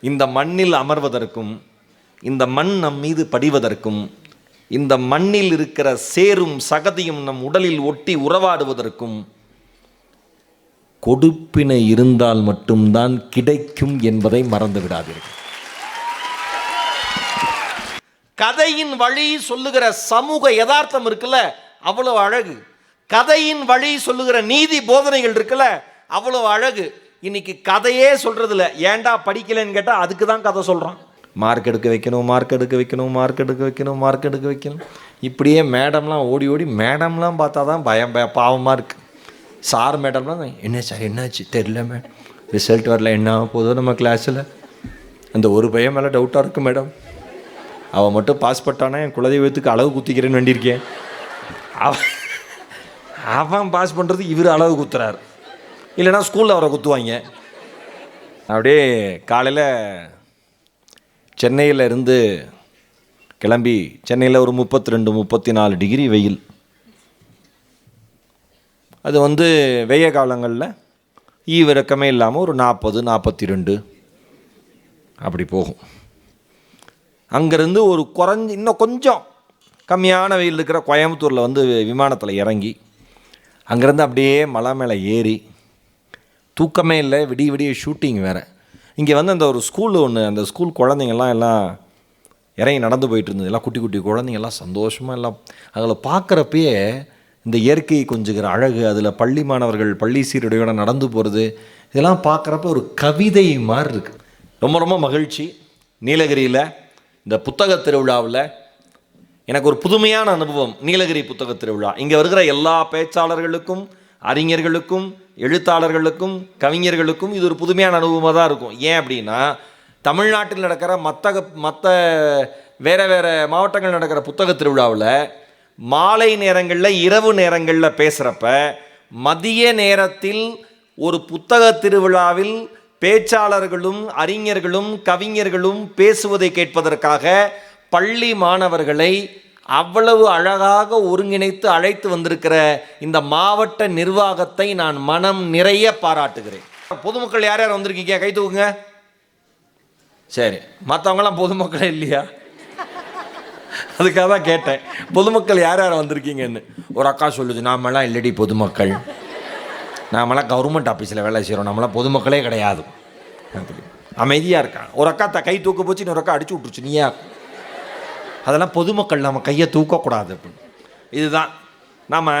இந்த மண்ணில் அமர்வதற்கும் இந்த மண் நம் மீது படிவதற்கும் இந்த மண்ணில் இருக்கிற சேரும் சகதியும் நம் உடலில் ஒட்டி உறவாடுவதற்கும் கொடுப்பினை இருந்தால் மட்டும்தான் கிடைக்கும் என்பதை மறந்து விடாதீர்கள். கதையின் வழி சொல்லுகிற சமூக யதார்த்தம் இருக்குல்ல அவ்வளவு அழகு. கதையின் வழி சொல்லுகிற நீதி போதனைகள் இருக்குல்ல அவ்வளவு அழகு. இன்னைக்கு கதையே சொல்றதில்ல. ஏன்டா படிக்கலைன்னு கேட்டால் அதுக்கு தான் கதை சொல்கிறான் மார்க் எடுக்க வைக்கணும் மார்க் எடுக்க வைக்கணும் மார்க் எடுக்க வைக்கணும் மார்க் எடுக்க வைக்கணும். இப்படியே மேடம்லாம் ஓடி ஓடி மேடம்லாம் பார்த்தா தான் பயம் பய பாவமாக இருக்குது சார் மேடம்லாம் என்ன சார் என்னாச்சு? தெரில மேடம் ரிசல்ட் வரல. என்ன ஆக போதோ நம்ம கிளாஸில் அந்த ஒரு பையன் மேலே டவுட்டாக இருக்கு மேடம் அவன் மட்டும் பாஸ் பட்டானா என் குலதெய்வத்துக்கு அளவு குத்திக்கிறேன்னு வேண்டியிருக்கேன். அவன் அவன் பாஸ் பண்ணுறது இவர் அளவு குத்துறாரு. இல்லைன்னா ஸ்கூலில் அவரை குத்துவாங்க. அப்படியே காலையில் சென்னையில் இருந்து கிளம்பி சென்னையில் ஒரு முப்பத்தி ரெண்டு முப்பத்தி நாலு டிகிரி வெயில். அது வந்து வெய்ய காலங்களில் ஈவிரக்கமே இல்லாமல் ஒரு நாற்பது நாற்பத்தி ரெண்டு அப்படி போகும். அங்கேருந்து ஒரு குறைஞ்சி இன்னும் கொஞ்சம் கம்மியான வெயில் இருக்கிற கோயம்புத்தூரில் வந்து விமானத்தில் இறங்கி அங்கேருந்து அப்படியே மலை மேலே ஏறி தூக்கமே இல்லை விடிய விடிய ஷூட்டிங் வேறு. இங்கே வந்து அந்த ஒரு ஸ்கூல் ஒன்று அந்த ஸ்கூல் குழந்தைங்கள்லாம் எல்லாம் இறங்கி நடந்து போயிட்டு இருந்தது. எல்லாம் குட்டி குட்டி குழந்தைங்கள்லாம் சந்தோஷமாக எல்லாம் அதில் பார்க்குறப்பயே இந்த இயற்கை கொஞ்சுகிற அழகு அதில் பள்ளி மாணவர்கள் பள்ளி சீருடையோட நடந்து போகிறது இதெல்லாம் பார்க்குறப்ப ஒரு கவிதை மாதிரி இருக்குது ரொம்ப ரொம்ப மகிழ்ச்சி. நீலகிரியில் இந்த புத்தக திருவிழாவில் எனக்கு ஒரு புதுமையான அனுபவம். நீலகிரி புத்தக திருவிழா. இங்கே வருகிற எல்லா பேச்சாளர்களுக்கும் அறிஞர்களுக்கும் எழுத்தாளர்களுக்கும் கவிஞர்களுக்கும் இது ஒரு புதுமையான அனுபவமாக தான் இருக்கும். ஏன் அப்படின்னா தமிழ்நாட்டில் நடக்கிற மற்ற மற்ற வேறு வேறு மாவட்டங்கள் நடக்கிற புத்தக திருவிழாவில் மாலை நேரங்களில் இரவு நேரங்களில் பேசுகிறப்ப மதிய நேரத்தில் ஒரு புத்தக திருவிழாவில் பேச்சாளர்களும் அறிஞர்களும் கவிஞர்களும் பேசுவதை கேட்பதற்காக பள்ளி மாணவர்களை அவ்வளவு அழகாக ஒருங்கிணைத்து அழைத்து வந்திருக்கிற இந்த மாவட்ட நிர்வாகத்தை நான் மனம் நிறைய பாராட்டுகிறேன். பொதுமக்கள் யார் யார் வந்திருக்கீங்க? கை தூக்குங்க. சரி. மற்றவங்களாம் பொதுமக்களே இல்லையா? அதுக்காக தான் கேட்டேன். பொதுமக்கள் யார் யார் வந்திருக்கீங்கன்னு. ஒரு அக்கா சொல்லுது நாமெல்லாம் இல்லடி பொதுமக்கள். நாமெல்லாம் கவர்மெண்ட் ஆஃபீஸில் வேலை செய்கிறோம் நம்மளாம் பொதுமக்களே கிடையாது. அமைதியாக இருக்கான் ஒரு அக்கா த கை தூக்க போச்சு இன்னொரு அக்கா அடிச்சு விட்டுருச்சு. நீயா? அதெல்லாம் பொதுமக்கள் நம்ம கையை தூக்கக்கூடாது அப்படின்னு. இதுதான். நாம்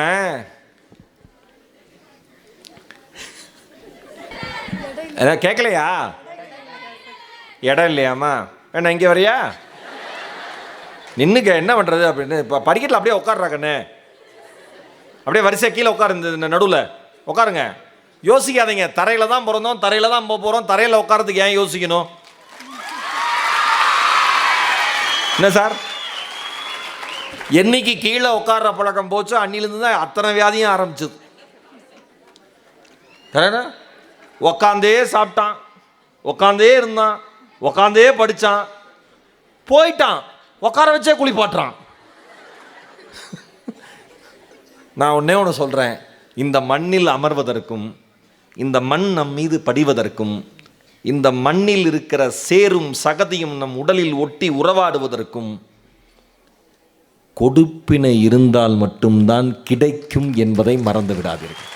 ஏதாவது கேட்கலையா? இடம் இல்லையாம்மா? வேணா இங்கே வரையா? நின்றுக்க என்ன பண்ணுறது அப்படின்னு. இப்போ படிக்கட்டில் அப்படியே உட்கார்றா அப்படியே வரிசையாக கீழே உட்காரு இந்த நடுவில். உட்காருங்க. யோசிக்காதீங்க. தரையில் தான் பிறந்தோம் தரையில் தான் போக போகிறோம் தரையில் உட்காரத்துக்கு ஏன் யோசிக்கணும்? என்ன சார்? என்னைக்கு கீழே உட்கார்ற பழக்கம் போச்சோ அன்னிலேருந்து தான் அத்தனை வியாதியும் ஆரம்பிச்சது. கரெக்டா? உக்காந்தே சாப்பிட்டான் உக்காந்தே இருந்தான் உக்காந்தே படித்தான் போயிட்டான் உட்கார வச்சே குளிப்பாட்டுறான் நான் ஒன்றே ஒன்று சொல்கிறேன் இந்த மண்ணில் அமர்வதற்கும் இந்த மண் நம் மீது படிவதற்கும் இந்த மண்ணில் இருக்கிற சேரும் சகதியும் நம் உடலில் ஒட்டி உறவாடுவதற்கும் கொடுப்பினை இருந்தால் மட்டும்தான் கிடைக்கும் என்பதை மறந்து விடாதீர்கள்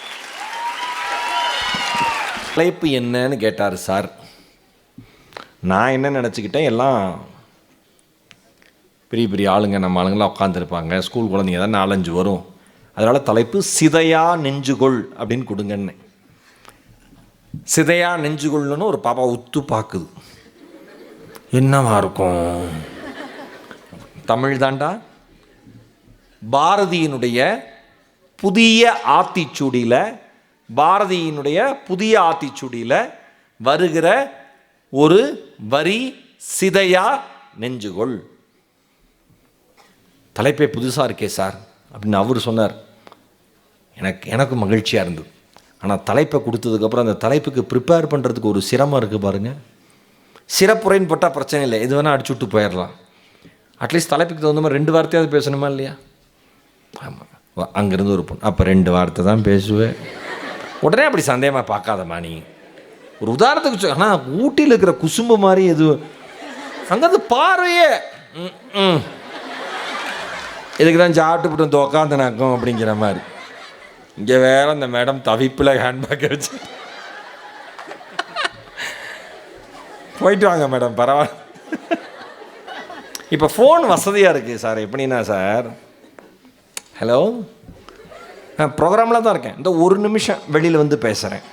தலைப்பு என்னன்னு கேட்டார் சார். நான் என்ன நினச்சிக்கிட்டேன் எல்லாம் பெரிய பெரிய ஆளுங்க நம்ம ஆளுங்களாம் உட்காந்துருப்பாங்க ஸ்கூல் குழந்தைங்க தான் நாலஞ்சு வரும். அதனால் தலைப்பு சிதையா நெஞ்சுகொள் அப்படின்னு கொடுங்கன்னு. சிதையா நெஞ்சுகொள்னு ஒரு பாப்பா உத்து பார்க்குது என்னவா இருக்கும்? தமிழ் தாண்டா? பாரதியினுடைய புதிய ஆத்திச்சூடியில் பாரதியினுடைய புதிய ஆத்திச்சூடியில் வருகிற ஒரு வரி சிதையா நெஞ்சுகொள். தலைப்பே புதுசாக இருக்கே சார் அப்படின்னு அவர் சொன்னார். எனக்கு எனக்கு மகிழ்ச்சியாக இருந்தது ஆனால் தலைப்பை கொடுத்ததுக்கப்புறம் அந்த தலைப்புக்கு ப்ரிப்பேர் பண்ணுறதுக்கு ஒரு சிரமம் இருக்குது பாருங்கள் சிறப்புரைன்னு போட்டால் பிரச்சனை இல்லை எது வேணால் அடிச்சு விட்டு போயிடலாம். அட்லீஸ்ட் தலைப்புக்கு தகுந்த மாதிரி ரெண்டு வார்த்தையாவது பேசணுமா இல்லையா? ஆமாம் அங்கேருந்து ஒரு பொண்ணு. அப்போ ரெண்டு வார்த்தை தான் பேசுவேன் உடனே அப்படி சந்தேகமாக பார்க்காதம்மா நீ. ஒரு உதாரணத்துக்கு சொல் ஆனால் ஊட்டியில் இருக்கிற குசும்பு மாதிரி எதுவும் அங்கேருந்து பார்வையே. ம், இதுக்கு தான் சாப்பிட்டு போட்டு உக்காந்து நக்கம் அப்படிங்கிற மாதிரி. இங்கே வேற அந்த மேடம் தவிப்பில் ஹேண்ட்பேக் வச்சு போயிட்டு வாங்க மேடம் பரவாயில்ல. இப்போ ஃபோன் வசதியாக இருக்குது சார். எப்படின்னா சார் ஹலோ ப்ரோக்ராமில் தான் இருக்கேன். இந்த ஒரு நிமிஷம் வெளியில் வந்து பேசுகிறேன்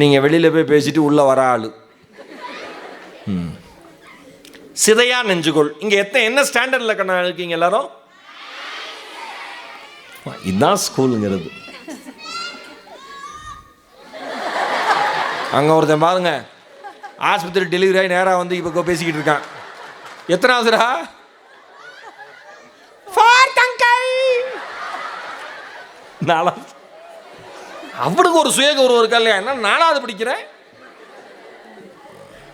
நீங்கள் வெளியில் போய் பேசிட்டு உள்ளே வர ஆள். ம். சிதையா நெஞ்சுகோள். இங்கே எத்தனை என்ன ஸ்டாண்டர்டில் கண்ணா இருக்கீங்க எல்லாரும்? இதுதான் ஸ்கூலுங்கிறது அங்கே ஒருத்தன் பாருங்க. ஆஸ்பத்திரி டெலிவரி ஆகி நேராக வந்து இப்போ பேசிக்கிட்டு இருக்கான். எத்தனாவதுடா? நாலாவது அவனுக்கு ஒரு சுய கௌரவம் இருக்கா இல்லையா? என்ன நாலாவது படிக்கிறேன்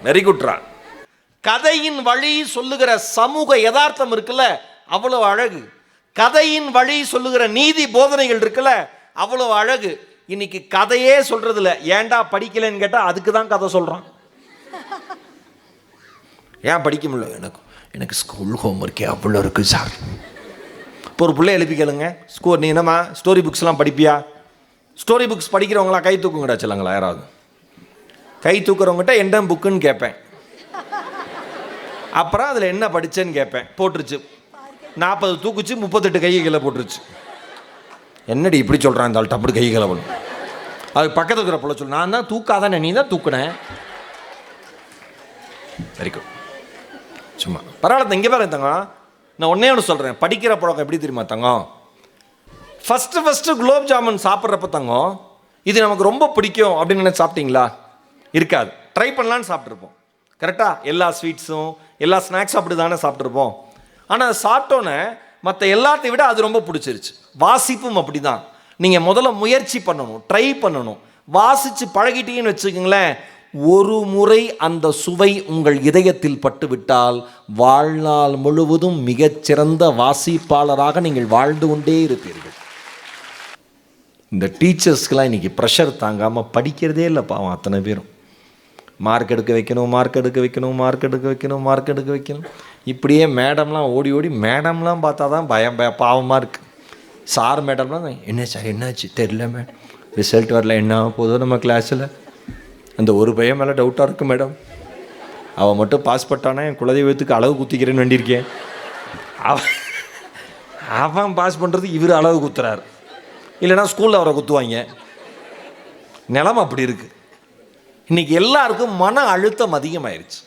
வெரி குட்ரா கதையின் வழி சொல்லுகிற சமூக யதார்த்தம் இருக்குல்ல அவ்வளவு அழகு. கதையின் வழி சொல்லுகிற நீதி போதனைகள் இருக்குல்ல அவ்வளவு அழகு. இன்னைக்கு கதையே சொல்றது ஏன்டா படிக்கலைன்னு கேட்டால் அதுக்கு தான் கதை சொல்கிறான் ஏன் படிக்க முடியல? எனக்கு எனக்கு ஸ்கூல் ஹோம்ஒர்க்கே அவ்வளோ இருக்குது சார் இப்போ ஒரு பிள்ளை எழுப்பி கேளுங்க. ஸ்கோர் நீ என்னம்மா? ஸ்டோரி புக்ஸ்லாம் படிப்பியா? ஸ்டோரி புக்ஸ் படிக்கிறவங்களா கை தூக்குங்கடா சொல்லுங்களா யாராவது? கை தூக்குறவங்ககிட்ட என்ன புக்குன்னு கேட்பேன். அப்புறம் அதில் என்ன படித்தேன்னு கேட்பேன். போட்டுருச்சு. நாற்பது தூக்குச்சு முப்பத்தெட்டு கை கீழே போட்டுருச்சு. என்னடி இப்படி சொல்கிறான் இந்த ஆள்? கை கீழே போடும் அது பக்கத்தில் இருக்கிற பிள்ளை சொல்லு. நான் தான் தூக்காதானே நீ தான் தூக்குனேன் வெரி குட் சும்மா. பரவாயில்ல இங்கே பாருங்க தங்கம். நான் ஒன்றே ஒன்று சொல்கிறேன் படிக்கிற பழக்கம் எப்படி தெரியுமா தங்கம்? ஃபஸ்ட்டு ஃபஸ்ட்டு குலோப் ஜாமுன் சாப்பிட்றப்ப தங்கம் இது நமக்கு ரொம்ப பிடிக்கும் அப்படின்னு நினச்சி சாப்பிட்டீங்களா? இருக்காது. ட்ரை பண்ணலான்னு சாப்பிட்ருப்போம் கரெக்டாக எல்லா ஸ்வீட்ஸும் எல்லா ஸ்நாக்ஸும் அப்படி தானே சாப்பிட்ருப்போம் ஆனால் அதை சாப்பிட்டோன்னே மற்ற எல்லாத்தையும் விட அது ரொம்ப பிடிச்சிருச்சு. வாசிப்பும் அப்படி தான் நீங்கள் முதல்ல முயற்சி பண்ணணும். ட்ரை பண்ணணும். வாசித்து பழகிட்டீங்கன்னு வச்சுக்கோங்களேன் ஒரு முறை அந்த சுவை உங்கள் இதயத்தில் பட்டுவிட்டால் வாழ்நாள் முழுவதும் மிகச்சிறந்த வாசிப்பாளராக நீங்கள் வாழ்ந்து கொண்டே இருப்பீர்கள். இந்த டீச்சர்ஸ்க்கெலாம் இன்றைக்கி ப்ரெஷர் தாங்காமல் படிக்கிறதே இல்லை பாவம் அத்தனை பேரும். மார்க் எடுக்க வைக்கணும் மார்க் எடுக்க வைக்கணும் மார்க் எடுக்க வைக்கணும் மார்க் எடுக்க வைக்கணும். இப்படியே மேடம்லாம் ஓடி ஓடி மேடம்லாம் பார்த்தா தான் பயம் பய பாவமாக இருக்குது சார் மேடம்லாம் என்ன சார் என்னாச்சு? தெரில மேடம் ரிசல்ட் வரல என்ன ஆக போதோ நம்ம கிளாஸில் அந்த ஒரு பையன் மேலே டவுட்டாக இருக்குது மேடம் அவன் மட்டும் பாஸ் பட்டானா என் குலதெய்வத்துக்கு அளவு குத்திக்கிறேன்னு வேண்டியிருக்கேன். அவன் அவன் பாஸ் பண்ணுறது இவர் அளவு குத்துறாரு. இல்லைனா ஸ்கூலில் அவரை குத்துவாங்க. நிலம் அப்படி இருக்குது இன்னைக்கு எல்லாருக்கும் மன அழுத்தம் அதிகமாயிருச்சு.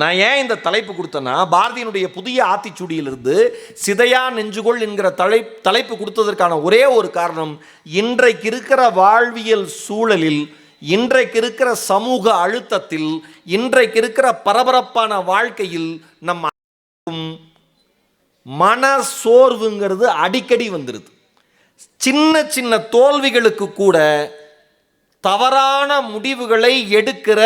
நான் ஏன் இந்த தலைப்பு கொடுத்தேன்னா பாரதியினுடைய புதிய ஆத்திச்சுடியிலிருந்து சிதையா நெஞ்சுகொள் என்கிற தலை தலைப்பு கொடுத்ததற்கான ஒரே ஒரு காரணம் இன்றைக்கு இருக்கிற வாழ்வியல் சூழலில் இன்றைக்கு இருக்கிற சமூக அழுத்தத்தில் இன்றைக்கு இருக்கிற பரபரப்பான வாழ்க்கையில் நம்ம மன சோர்வுங்கிறது அடிக்கடி வந்துடுது சின்ன சின்ன தோல்விகளுக்கு கூட தவறான முடிவுகளை எடுக்கிற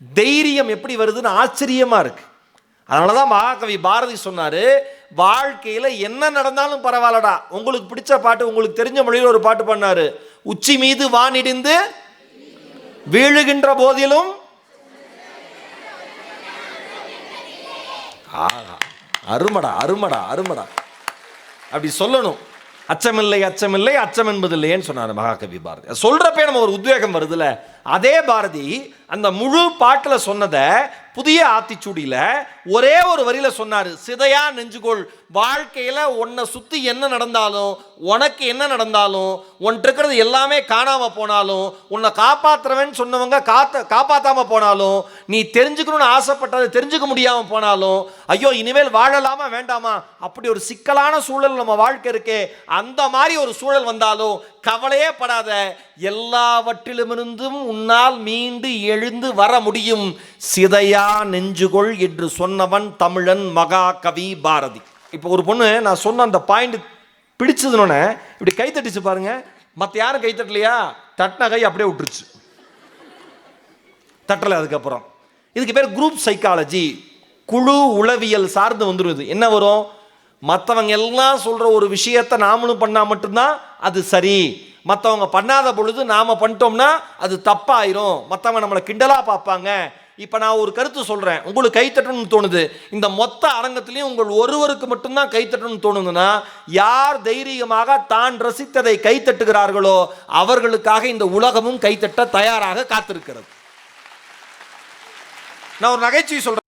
தைரியம் எப்படி வருதுன்னு ஆச்சரியமாக இருக்குது அதனால தான் மகாகவி பாரதி சொன்னார் வாழ்க்கையில் என்ன நடந்தாலும் பரவாயில்லடா. உங்களுக்கு பிடிச்ச பாட்டு உங்களுக்கு தெரிஞ்ச மொழியில் ஒரு பாட்டு பண்ணார் உச்சி மீது வானிடிந்து வீழுகின்ற போதிலும் அருமடா அருமடா அருமடா. அப்படி சொல்லணும். அச்சமில்லை அச்சமில்லை அச்சம் என்பதில்லையேன்னு சொன்னார் மகாகவி பாரதி. அது நம்ம ஒரு உத்வேகம் வருதுல்ல அதே பாரதி அந்த முழு பாட்டில் சொன்னதை புதிய ஆத்திச்சூடியில் ஒரே ஒரு வரியில் சொன்னார் சிதையா நெஞ்சுகோள் வாழ்க்கையில் உன்னை சுற்றி என்ன நடந்தாலும் உனக்கு என்ன நடந்தாலும் உன்கிட்ட இருக்கிறது எல்லாமே காணாமல் போனாலும் உன்னை காப்பாற்றுறவன் சொன்னவங்க காத்த காப்பாற்றாமல் போனாலும் நீ தெரிஞ்சுக்கணும்னு ஆசைப்பட்டதை தெரிஞ்சுக்க முடியாமல் போனாலும் ஐயோ இனிமேல் வாழலாமா வேண்டாமா? அப்படி ஒரு சிக்கலான சூழல் நம்ம வாழ்க்கை இருக்கே. அந்த மாதிரி ஒரு சூழல் வந்தாலும் கவலையே படாத. எல்லாவற்றிலுமிருந்தும் உன்னால் மீண்டு எழுந்து வர முடியும். சிதையா நெஞ்சுகொள் என்று சொன்னவன் தமிழன் மகா கவி பாரதி. இப்போ ஒரு பொண்ணு நான் சொன்ன அந்த பாயிண்ட் பிடிச்சதுனோடனே இப்படி கை தட்டிச்சு பாருங்க. மற்ற யாரும் கை தட்டலையா? தட்டின கை அப்படியே விட்டுருச்சு. தட்டலை அதுக்கப்புறம். இதுக்கு பேர் குரூப் சைக்காலஜி குழு உளவியல் சார்ந்து வந்துடுது என்ன வரும்? மற்றவங்க எல்லாம் சொல்கிற ஒரு விஷயத்தை நாமளும் பண்ணால் மட்டும்தான் அது சரி. மற்றவங்க பண்ணாத பொழுது நாம் பண்ணிட்டோம்னா அது தப்பாயிரும். மற்றவங்க நம்மளை கிண்டலாக பார்ப்பாங்க. இப்போ நான் ஒரு கருத்து சொல்கிறேன் உங்களுக்கு கைத்தட்டணும்னு தோணுது. இந்த மொத்த அரங்கத்துலேயும் உங்கள் ஒருவருக்கு மட்டும்தான் கைத்தட்டணும்னு தோணுதுன்னா யார் தைரியமாக தான் ரசித்ததை கைத்தட்டுகிறார்களோ அவர்களுக்காக இந்த உலகமும் கைத்தட்ட தயாராக காத்திருக்கிறது. நான் ஒரு நகைச்சுவை சொல்கிறேன்